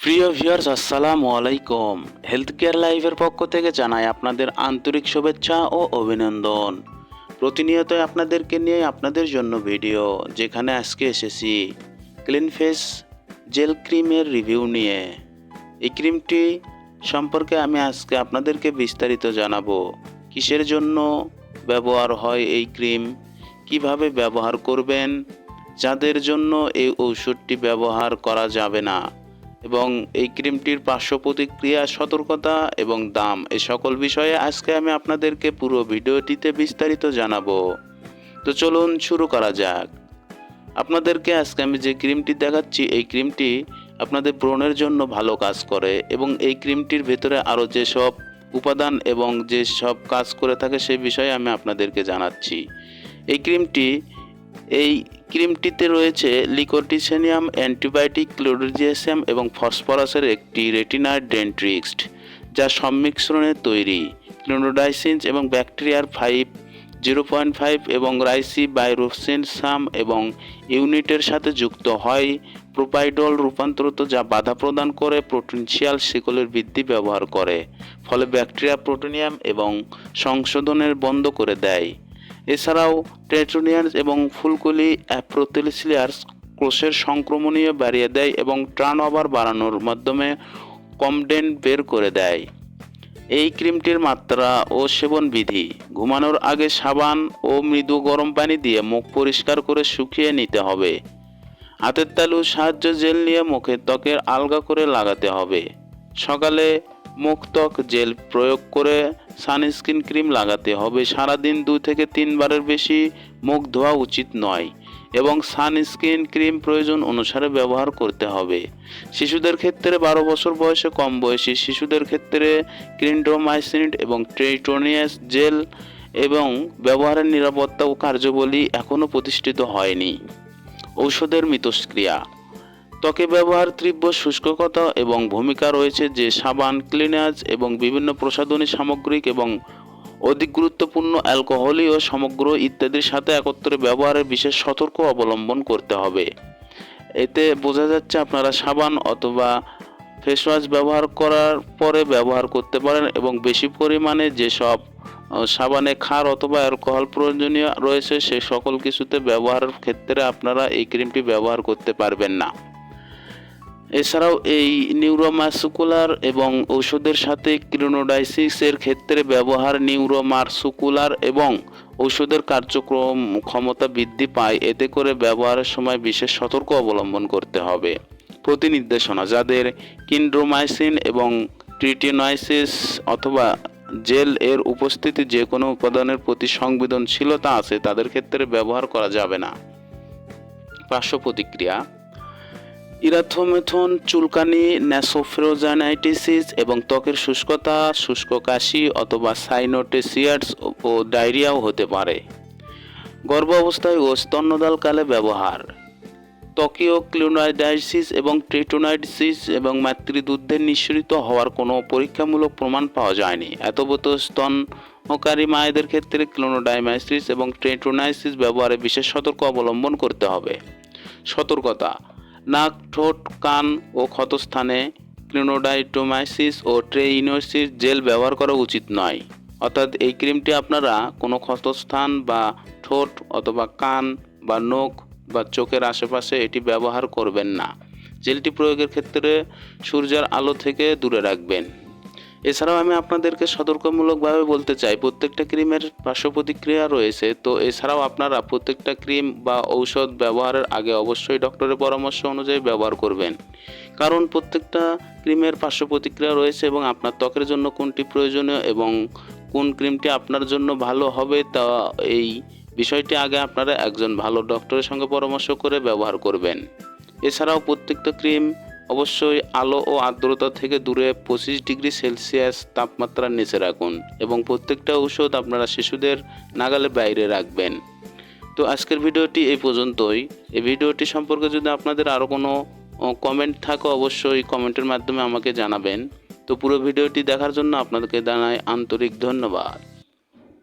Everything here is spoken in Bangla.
প্রিয় ভিউয়ার্স, আসসালামু আলাইকুম। হেলথ কেয়ার লাইভের পক্ষ থেকে জানাই আপনাদের আন্তরিক শুভেচ্ছা ও অভিনন্দন। প্রতিনিয়ত আপনাদেরকে নিয়ে আপনাদের জন্য ভিডিও, যেখানে আজকে এসেছি ক্লিন ফেস জেল ক্রিমের রিভিউ নিয়ে। এই ক্রিমটি সম্পর্কে আমি আজকে আপনাদেরকে বিস্তারিত জানাব। কিসের জন্য ব্যবহার হয় এই ক্রিম কীভাবে ব্যবহার করবেন? যাদের জন্য এই ঔষধটি ব্যবহার করা যাবে না? এবং এই ক্রিমটির পার্শ্ব প্রতিক্রিয়া, সতর্কতা এবং দাম এই সকল বিষয়ে আজকে আমি আপনাদেরকে পুরো ভিডিওটিতে বিস্তারিত জানাব। তো চলুন শুরু করা যাক। আপনাদেরকে আজকে আমি যে ক্রিমটি দেখাচ্ছি, এই ক্রিমটি আপনাদের ব্রণের জন্য ভালো কাজ করে এবং এই ক্রিমটির ভেতরে আরও যেসব উপাদান এবং যেসব কাজ করে থাকে সেই বিষয়ে আমি আপনাদেরকে জানাচ্ছি। এই ক্রিমটি এই ক্রিমটিতে রয়েছে লিকোটিসেনিয়াম, অ্যান্টিবায়োটিক, ক্লোরোজিয়াসিয়াম এবং ফসফরাসের একটি রেটিনার ডেন্ট্রিক্সড যা সম্মিশ্রণে তৈরি। ক্লোনোডাইসিনস এবং ব্যাকটেরিয়ার ফাইভ, জিরো পয়েন্ট ফাইভ এবং রাইসি বাইরোসিন সাম এবং ইউনিটের সাথে যুক্ত হয়। প্রোপাইডল রূপান্তরিত, যা বাধা প্রদান করে প্রোটেনশিয়াল শিকলের বৃদ্ধি ব্যবহার করে, ফলে ব্যাকটেরিয়া প্রোটোনিয়াম এবং সংশোধনের বন্ধ করে দেয়। এছাড়াও ট্রেটোনিয়ান্স এবং ফুলকলি অ্যাপ্রোতেলিসিলিয়ার্স কোষের সংক্রমণীয় বাড়িয়ে দেয় এবং টার্ন ওভার বাড়ানোর মাধ্যমে কমডেন বের করে দেয়। এই ক্রিমটির মাত্রা ও সেবন বিধি ঘুমানোর আগে সাবান ও মৃদু গরম পানি দিয়ে মুখ পরিষ্কার করে শুকিয়ে নিতে হবে। হাতের তালু সাহায্য জেল নিয়ে মুখের ত্বকের আলগা করে লাগাতে হবে। সকালে মুখ ত্বক জেল প্রয়োগ করে সানস্ক্রিন ক্রিম লাগাতে হবে। সারাদিন দু থেকে তিনবারের বেশি মুখ ধোয়া উচিত নয় এবং সানস্ক্রিন ক্রিম প্রয়োজন অনুসারে ব্যবহার করতে হবে। শিশুদের ক্ষেত্রে বারো বছর বয়সে কম বয়সী শিশুদের ক্ষেত্রে ক্রিন্ডোমাইসিন এবং ট্রেটোনিয়াস জেল এবং ব্যবহারের নিরাপত্তা ও কার্যবলী এখনও প্রতিষ্ঠিত হয়নি। ঔষধের মিতস্ক্রিয়া ত্বকে ব্যবহার, তীব্র শুষ্কতা এবং ভূমিকা রয়েছে যে সাবান ক্লিনার্স এবং বিভিন্ন প্রসাধনী সামগ্রিক এবং অধিক গুরুত্বপূর্ণ অ্যালকোহলীয় সমগ্র ইত্যাদির সাথে একত্রে ব্যবহারের বিশেষ সতর্ক অবলম্বন করতে হবে। এতে বোঝা যাচ্ছে আপনারা সাবান অথবা ফেস ওয়াশ ব্যবহার করার পরে ব্যবহার করতে পারেন এবং বেশি পরিমাণে যেসব সাবানে ক্ষার অথবা অ্যালকোহল প্রয়োজনীয় রয়েছে সে সকল কিছুতে ব্যবহারের ক্ষেত্রে আপনারা এই ক্রিমটি ব্যবহার করতে পারবেন না। এছাড়াও এই নিউরোমাসুকুলার এবং ঔষধের সাথে ক্রিনোডাইসিসের ক্ষেত্রে ব্যবহার নিউরোমার্সুকুলার এবং ঔষধের কার্যক্রম ক্ষমতা বৃদ্ধি পায়। এতে করে ব্যবহারের সময় বিশেষ সতর্ক অবলম্বন করতে হবে। প্রতি নির্দেশনা যাদের কিন্ড্রোমাইসিন এবং ট্রিটিনাইসিস অথবা জেল এর উপস্থিতি যে কোনো উপাদানের প্রতি সংবেদনশীলতা আছে, তাদের ক্ষেত্রে ব্যবহার করা যাবে না। পার্শ্ব প্রতিক্রিয়া ইরাথোমেথন, চুলকানি ন্যাসোফ্রোজানাইটিসিস এবং ত্বকের শুষ্কতা, শুষ্ক কাশি অথবা সাইনোটেসিয়ার্স ও ডায়রিয়াও হতে পারে। গর্ভ অবস্থায় ও স্তন্যদালকালে ব্যবহার। ত্বকীয় ক্লিনোডাইসিস এবং ট্রিটোনাইটিসিস এবং মাতৃদুগ্ধের নিঃসৃত হওয়ার কোনো পরীক্ষামূলক প্রমাণ পাওয়া যায়নি। এতবত স্তনকারী মায়েদের ক্ষেত্রে ক্লোনোডাইমাইসিস এবং ট্রেটোনাইসিস ব্যবহারে বিশেষ সতর্ক অবলম্বন করতে হবে। সতর্কতা নাক, ঠোঁট, কান ও ক্ষতস্থানে ক্লিনোডাইটোমাইসিস ও ট্রেইনোসিস জেল ব্যবহার করা উচিত নয়। অর্থাৎ এই ক্রিমটি আপনারা কোনো ক্ষতস্থান বা ঠোঁট অথবা কান বা নখ বা চোখের আশেপাশে এটি ব্যবহার করবেন না। জেলটি প্রয়োগের ক্ষেত্রে সূর্যের আলো থেকে দূরে রাখবেন। এছাড়াও আমি আপনাদেরকে সতর্কমূলকভাবে বলতে চাই, প্রত্যেকটা ক্রিমের পার্শ্ব প্রতিক্রিয়া রয়েছে, তো এছাড়াও আপনারা প্রত্যেকটা ক্রিম বা ঔষধ ব্যবহারের আগে অবশ্যই ডক্টরের পরামর্শ অনুযায়ী ব্যবহার করবেন। কারণ প্রত্যেকটা ক্রিমের পার্শ্ব প্রতিক্রিয়া রয়েছে এবং আপনার ত্বকের জন্য কোনটি প্রয়োজনীয় এবং কোন ক্রিমটি আপনার জন্য ভালো হবে তা এই বিষয়টি আগে আপনারা একজন ভালো ডক্টরের সঙ্গে পরামর্শ করে ব্যবহার করবেন। এছাড়াও প্রত্যেকটা ক্রিম অবশ্যই আলো ও আর্দ্রতা থেকে দূরে পঁচিশ ডিগ্রি সেলসিয়াস তাপমাত্রার নিচে রাখুন এবং প্রত্যেকটা ঔষধ আপনারা শিশুদের নাগালে বাইরে রাখবেন। তো আজকের ভিডিওটি এই পর্যন্তই। এই ভিডিওটি সম্পর্কে যদি আপনাদের আরও কোনো কমেন্ট থাকে অবশ্যই কমেন্টের মাধ্যমে আমাকে জানাবেন। তো পুরো ভিডিওটি দেখার জন্য আপনাদেরকে জানাই আন্তরিক ধন্যবাদ।